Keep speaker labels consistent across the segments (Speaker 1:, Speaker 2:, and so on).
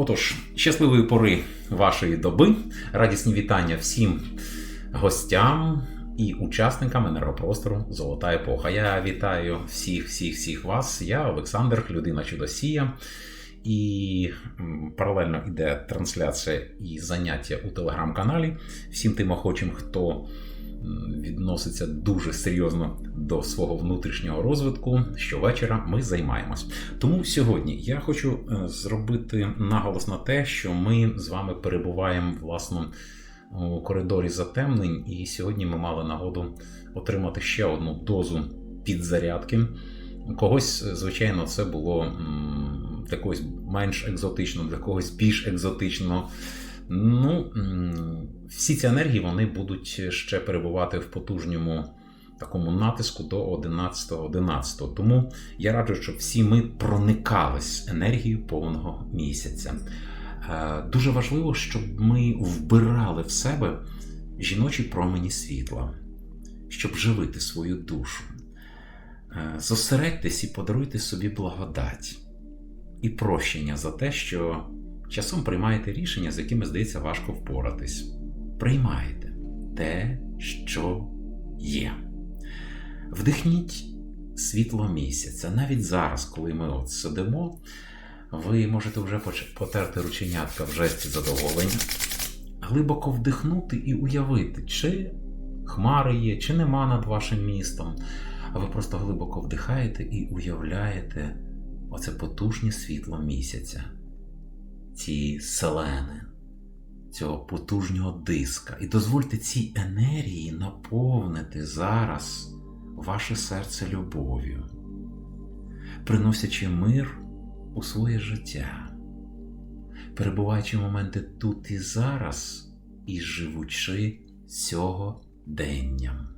Speaker 1: Отож, щасливої пори вашої доби, радісні вітання всім гостям і учасникам енергопростору Золота епоха. Я вітаю всіх, всіх, всіх вас. Я Олександр, людина чудосія. І паралельно йде трансляція і заняття у телеграм-каналі. Всім тим охочим, хто відноситься дуже серйозно до свого внутрішнього розвитку. Щовечора ми займаємось. Тому сьогодні я хочу е, зробити наголос на те, що ми з вами перебуваємо власно у коридорі затемнень, і сьогодні ми мали нагоду отримати ще одну дозу підзарядки. Когось, звичайно, це було для когось менш екзотично, для когось більш екзотично. Ну, всі ці енергії вони будуть ще перебувати в потужньому такому натиску до 11-11. Тому я раджу, щоб всі ми проникались енергією повного місяця. Е, Дуже важливо, щоб ми вбирали в себе жіночі промені світла, щоб живити свою душу. Е, Зосередьтесь і подаруйте собі благодать і прощення за те, що часом приймаєте рішення, з якими здається важко впоратись. Приймайте те, що є. Вдихніть світло місяця. Навіть зараз, коли ми от сидимо, ви можете вже потерти рученятка в жесті задоволення, глибоко вдихнути і уявити, чи хмари є, чи нема над вашим містом. А ви просто глибоко вдихаєте і уявляєте оце потужне світло місяця, ці селени, цього потужнього диска. І дозвольте цій енергії наповнити зараз ваше серце любов'ю, приносячи мир у своє життя, перебуваючи в моменти тут і зараз і живучи сьогоденням,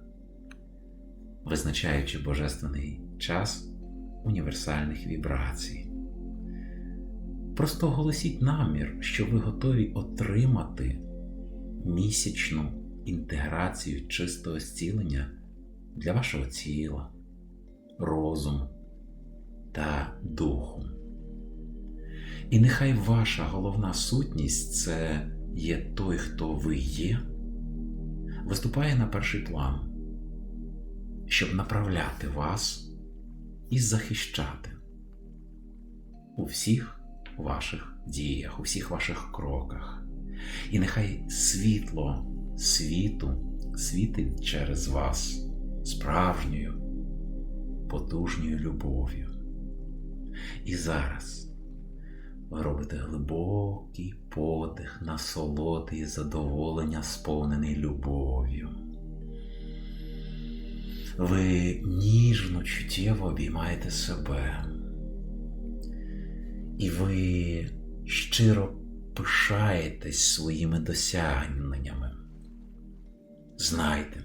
Speaker 1: визначаючи божественний час універсальних вібрацій. Просто оголосіть намір, що ви готові отримати місячну інтеграцію чистого зцілення для вашого тіла, розуму та духу. І нехай ваша головна сутність це є той, хто ви є, виступає на перший план, щоб направляти вас і захищати у всіх ваших діях, у всіх ваших кроках. І нехай світло світу світить через вас справжньою, потужньою любов'ю. І зараз ви робите глибокий подих, насолоди і задоволення, сповнений любов'ю. Ви ніжно, чуттєво обіймаєте себе. І ви щиро пишаєтесь своїми досягненнями. Знайте,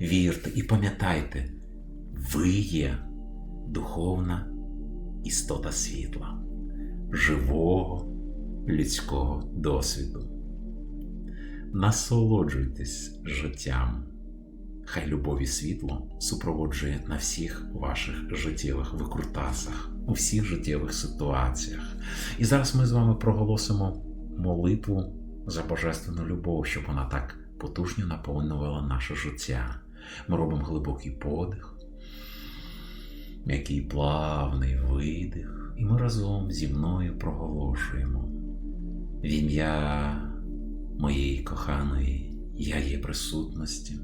Speaker 1: вірте і пам'ятайте, ви є духовна істота світла, живого людського досвіду. Насолоджуйтесь життям. Хай любов і світло супроводжує на всіх ваших життєвих викрутасах, у всіх життєвих ситуаціях. І зараз ми з вами проголосимо молитву за божественну любов, щоб вона так потужно наповнювала наше життя. Ми робимо глибокий подих, м'який плавний видих, і ми разом зі мною проголошуємо в ім'я моєї коханої я є присутності.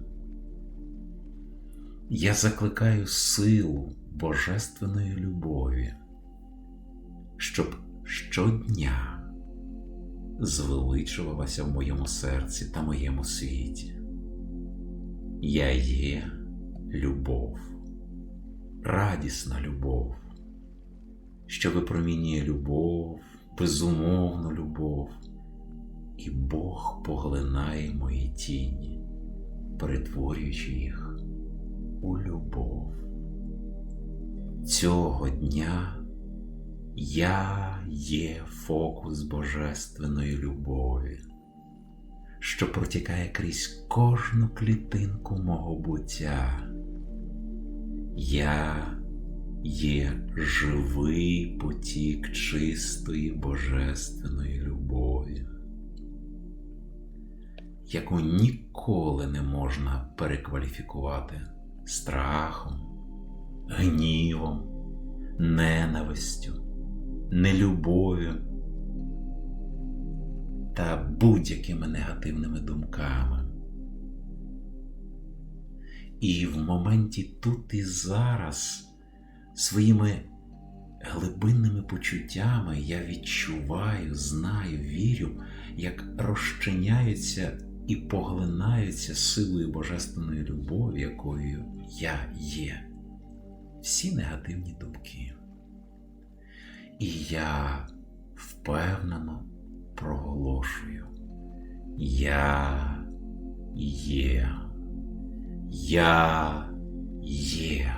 Speaker 1: Я закликаю силу божественної любові, щоб щодня звеличувалася в моєму серці та моєму світі. Я є любов, радісна любов, що випромінює любов, безумовну любов, і Бог поглинає мої тіні, перетворюючи їх у любов. Цього дня я є фокус Божественної любові, що протікає крізь кожну клітинку мого буття. Я є живий потік чистої Божественної любові, яку ніколи не можна перекваліфікувати страхом, гнівом, ненавистю, нелюбов'ю та будь-якими негативними думками. І в моменті тут і зараз своїми глибинними почуттями я відчуваю, знаю, вірю, як розчиняються і поглинаються силою божественної любові, якою я є. Всі негативні думки. І я впевнено проголошую. Я є. Я є.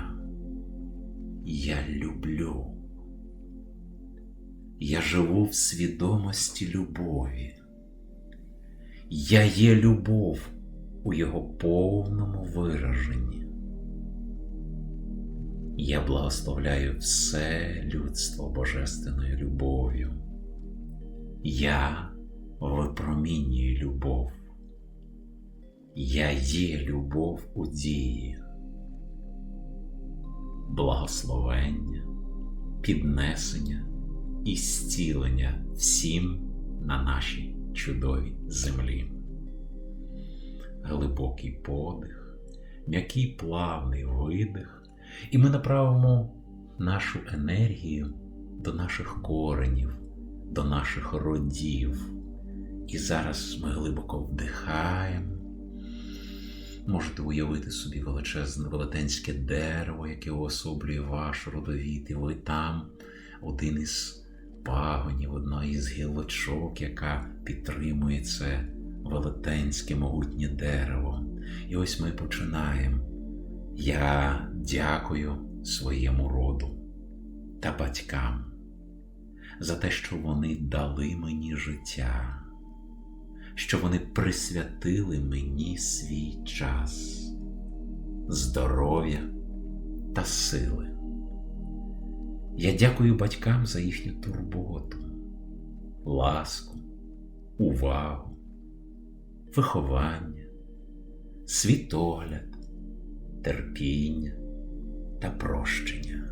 Speaker 1: Я люблю. Я живу в свідомості любові. Я є любов у його повному вираженні. Я благословляю все людство божественною любов'ю. Я випромінюю любов. Я є любов у дії, благословення, піднесення і зцілення всім на нашій чудовій землі. Глибокий подих, м'який плавний видих, і ми направимо нашу енергію до наших коренів, до наших родів. І зараз ми глибоко вдихаємо. Можете уявити собі величезне велетенське дерево, яке уособлює ваш родовід, і ви там один із пагонів, одна із гілочок, яка підтримує це велетенське могутнє дерево. І ось ми починаємо. Я дякую своєму роду та батькам за те, що вони дали мені життя що вони присвятили мені свій час, здоров'я та сили. Я дякую батькам за їхню турботу, ласку, увагу, виховання, світогляд, терпіння та прощення.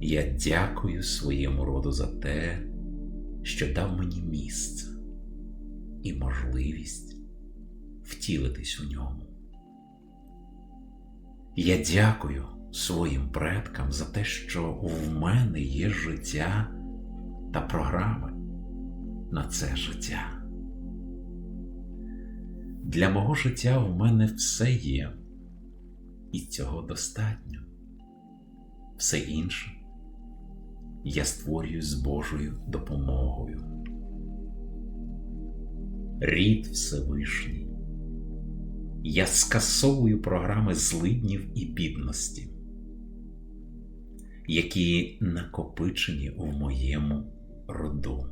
Speaker 1: Я дякую своєму роду за те, що дав мені місце і можливість втілитись у ньому. Я дякую своїм предкам за те, що в мене є життя та програми на це життя. Для мого життя в мене все є, і цього достатньо. Все інше я створюю з Божою допомогою рід Всевишній. Я скасовую програми злиднів і бідності, які накопичені в моєму роду,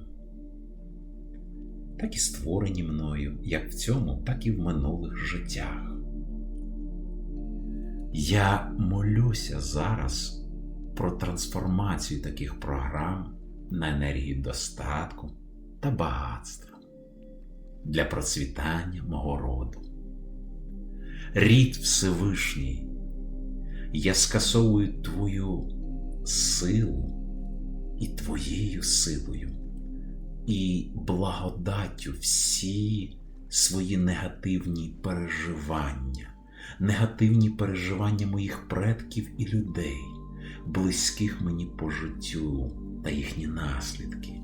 Speaker 1: так і створені мною як в цьому, так і в минулих життях. Я молюся зараз про трансформацію таких програм на енергію достатку та багатства для процвітання мого роду. Рід Всевишній, я скасовую Твою силу і Твоєю силою, і благодаттю всі свої негативні переживання, негативні переживання моїх предків і людей, близьких мені по життю та їхні наслідки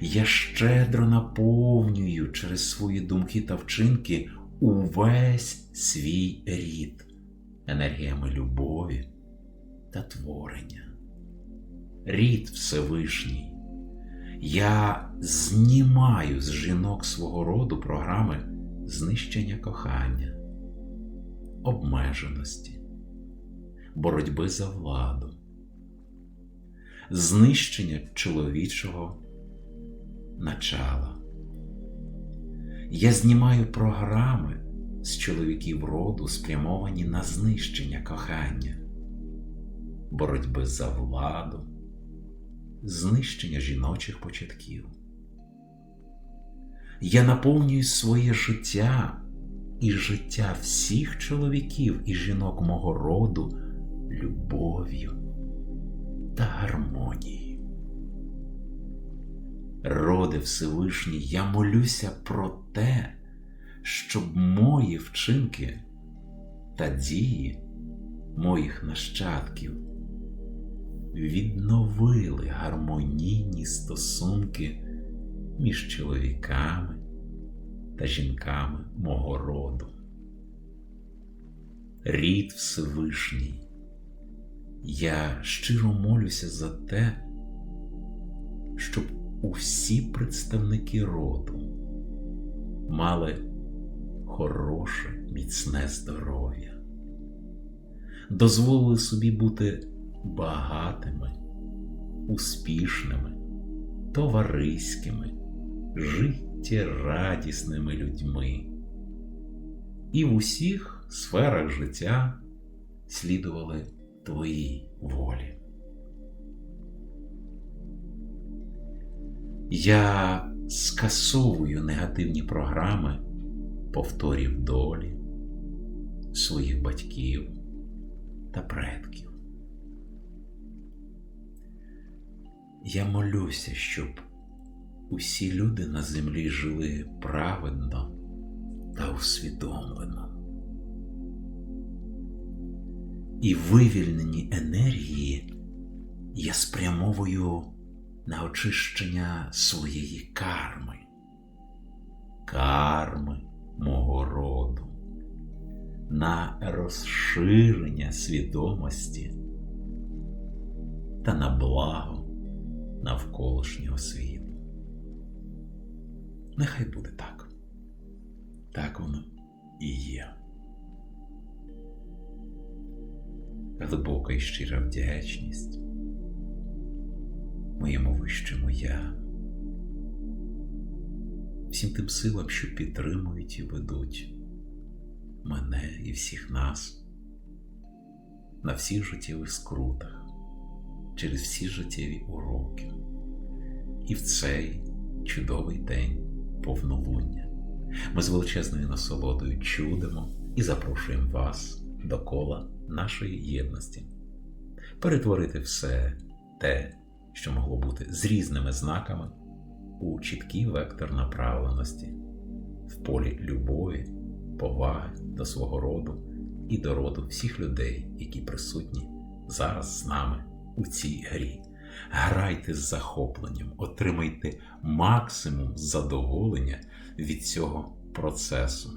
Speaker 1: я щедро наповнюю через свої думки та вчинки увесь свій рід енергіями любові та творення. Рід Всевишній. Я знімаю з жінок свого роду програми знищення кохання, обмеженості, боротьби за владу, знищення чоловічого начала. Я знімаю програми з чоловіків роду, спрямовані на знищення кохання, боротьби за владу, знищення жіночих початків. Я наповнюю своє життя і життя всіх чоловіків і жінок мого роду любов'ю та гармонією. Роди Всевишній, я молюся про те, щоб мої вчинки та дії моїх нащадків відновили гармонійні стосунки між чоловіками та жінками мого роду. Рід Всевишній, я щиро молюся за те, щоб усі представники роду мали хороше, міцне здоров'я, дозволили собі бути багатими, успішними, товариськими, життєрадісними людьми і в усіх сферах життя слідували твоїй волі. Я скасовую негативні програми повторів долі своїх батьків та предків. Я молюся, щоб усі люди на землі жили праведно та усвідомлено. І вивільнені енергії я спрямовую на очищення своєї карми, карми мого роду, на розширення свідомості та на благо навколишнього світу. Нехай буде так. Так воно і є. Глибока і щира вдячність моєму вищому я, всім тим силам, що підтримують і ведуть мене і всіх нас на всіх життєвих скрутах, через всі життєві уроки. І в цей чудовий день повнолуння ми з величезною насолодою чудимо і запрошуємо вас до кола нашої єдності, перетворити все те, що могло бути з різними знаками у чіткий вектор направленості, в полі любові, поваги до свого роду і до роду всіх людей, які присутні зараз з нами у цій грі. Грайте з захопленням, отримайте максимум задоволення від цього процесу.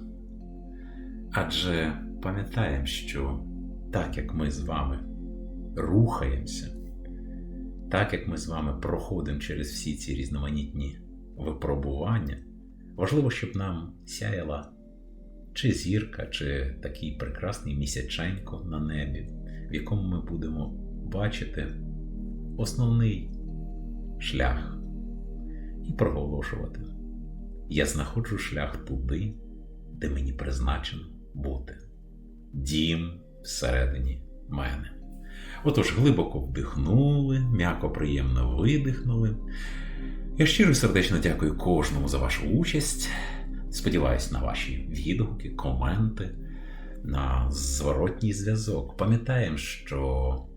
Speaker 1: Адже пам'ятаємо, що так як ми з вами рухаємося, так як ми з вами проходимо через всі ці різноманітні випробування, важливо, щоб нам сяяла чи зірка, чи такий прекрасний місяченько на небі, в якому ми будемо бачити основний шлях і проголошувати. Я знаходжу шлях туди, де мені призначено бути. Дім всередині мене. Отож, глибоко вдихнули, м'яко приємно видихнули. Я щиро і сердечно дякую кожному за вашу участь. Сподіваюсь на ваші відгуки, коменти, на зворотній зв'язок. Пам'ятаємо, що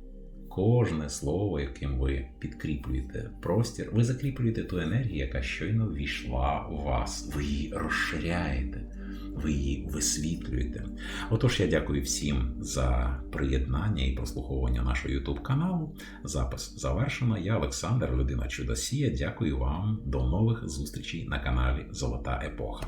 Speaker 1: кожне слово, яким ви підкріплюєте простір, ви закріплюєте ту енергію, яка щойно ввійшла у вас. Ви її розширяєте, ви її висвітлюєте. Отож, я дякую всім за приєднання і прослуховування нашого YouTube каналу. Запис завершено. Я Олександр, людина Чудосія. Дякую вам. До нових зустрічей на каналі Золота Епоха.